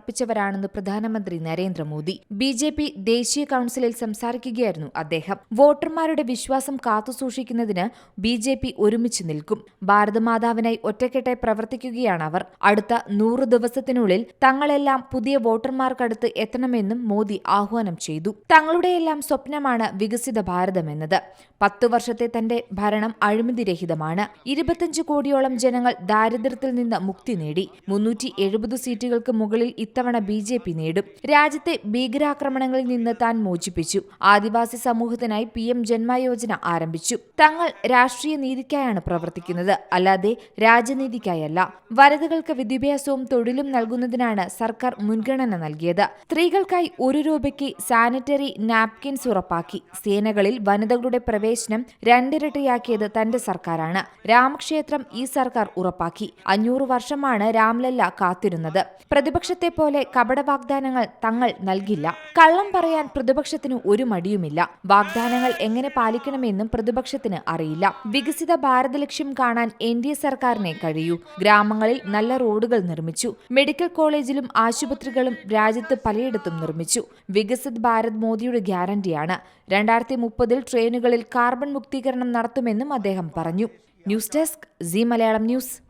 സമർപ്പിച്ചവരാണെന്ന് പ്രധാനമന്ത്രി Narendra Modi. B J P ദേശീയ കൌൺസിലിൽ സംസാരിക്കുകയായിരുന്നു അദ്ദേഹം. വോട്ടർമാരുടെ വിശ്വാസം കാത്തുസൂക്ഷിക്കുന്നതിന് ബി ജെ പി ഒരുമിച്ച് നിൽക്കും. ഭാരതമാതാവിനായി ഒറ്റക്കെട്ടായി പ്രവർത്തിക്കുകയാണ് അവർ. അടുത്ത നൂറ് ദിവസത്തിനുള്ളിൽ തങ്ങളെല്ലാം പുതിയ വോട്ടർമാർക്കടുത്ത് എത്തണമെന്നും മോദി ആഹ്വാനം ചെയ്തു. തങ്ങളുടെയെല്ലാം സ്വപ്നമാണ് വികസിത ഭാരതമെന്നത് പത്തു വർഷത്തെ തന്റെ ഭരണം അഴിമതിരഹിതമാണ് ഇരുപത്തിയഞ്ച് കോടിയോളം ജനങ്ങൾ ദാരിദ്ര്യത്തിൽ നിന്ന് മുക്തി നേടി. മുന്നൂറ്റി എഴുപത് സീറ്റുകൾക്ക് മുകളിൽ ഇത്തവണ ബി ജെ പി നേടും. രാജ്യത്തെ ഭീകരാക്രമണങ്ങളിൽ നിന്ന് താൻ മോചിപ്പിച്ചു. ആദിവാസി സമൂഹത്തിനായി പി എം ജന്മയോജന ആരംഭിച്ചു. തങ്ങൾ രാഷ്ട്രീയ നീതിക്കായാണ് പ്രവർത്തിക്കുന്നത്. അല്ലാതെ രാജനീതിക്കായല്ല വനിതകൾക്ക് വിദ്യാഭ്യാസവും തൊഴിലും നൽകുന്നതിനാണ് സർക്കാർ മുൻഗണന നൽകിയത്. സ്ത്രീകൾക്കായി ഒരു രൂപയ്ക്ക് സാനിറ്ററി നാപ്കിൻസ് ഉറപ്പാക്കി. സേനകളിൽ വനിതകളുടെ പ്രവേശനം രണ്ടിരട്ടിയാക്കിയത് തന്റെ സർക്കാരാണ്. രാമക്ഷേത്രം ഈ സർക്കാർ ഉറപ്പാക്കി. അഞ്ഞൂറ് വർഷമാണ് രാംലല്ല കാത്തിരുന്നത്. പ്രതിപക്ഷത്തെ പോലെ കപട വാഗ്ദാനങ്ങൾ തങ്ങൾ നൽകില്ല. കള്ളം പറയാൻ പ്രതിപക്ഷത്തിന് ഒരു മടിയുമില്ല. വാഗ്ദാനങ്ങൾ എങ്ങനെ പാലിക്കണമെന്നും പ്രതിപക്ഷത്തിന് അറിയില്ല. വികസിത ഭാരത ലക്ഷ്യം കാണാൻ എൻ ഡി എ സർക്കാരിനെ കഴിയൂ. ഗ്രാമങ്ങളിൽ നല്ല റോഡുകൾ നിർമ്മിച്ചു. മെഡിക്കൽ കോളേജിലും ആശുപത്രികളും രാജ്യത്ത് പലയിടത്തും നിർമ്മിച്ചു. വികസിത് ഭാരത് മോദിയുടെ ഗ്യാരണ്ടിയാണ്. രണ്ടായിരത്തി മുപ്പതിൽ ട്രെയിനുകളിൽ കാർബൺ മുക്തീകരണം നടത്തുമെന്നും അദ്ദേഹം പറഞ്ഞു. News desk Zee Malayalam news.